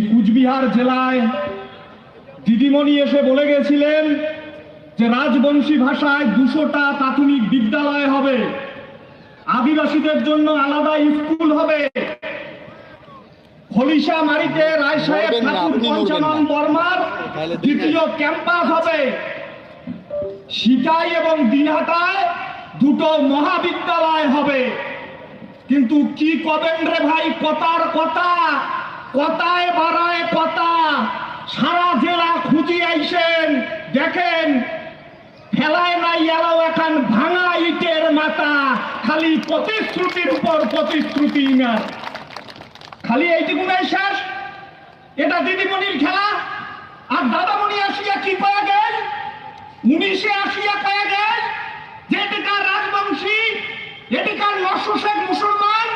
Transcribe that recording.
কুচবিহার জেলায় দিদিমণি এসে বলে গেছিলেন যে রাজবংশী ভাষায় দুশোটা প্রাথমিক বিদ্যালয় হবে। আদিবাসীদের জন্য আলাদা স্কুল হবে। খলিশা মারিতে রায় সাহেব ঠাকুর পঞ্চানন বর্মার দ্বিতীয় ক্যাম্পাস হবে। সিটাই এবং দিনহাটায় দুটো মহাবিদ্যালয় হবে। কিন্তু কি কবেন রে ভাই? কথার কথা। কথায় বাড়ায় কথা সারা জেলা খুঁজি আইসেন দেখেন ফেলায় নাই এলাও এখন ভাঙা ইটের মাথা। খালি প্রতিশ্রুতির উপর প্রতিশ্রুতি না খালি এইটুকুনাই শেষ? এটা দিদিমণির খেলা? আর দাদামণি আসিয়া কি পাওয়া গেল? উনিশে আসিয়া পাওয়া গেল? যে এটাকার রাজবংশী এটাকার নশো শেখ মুসলমান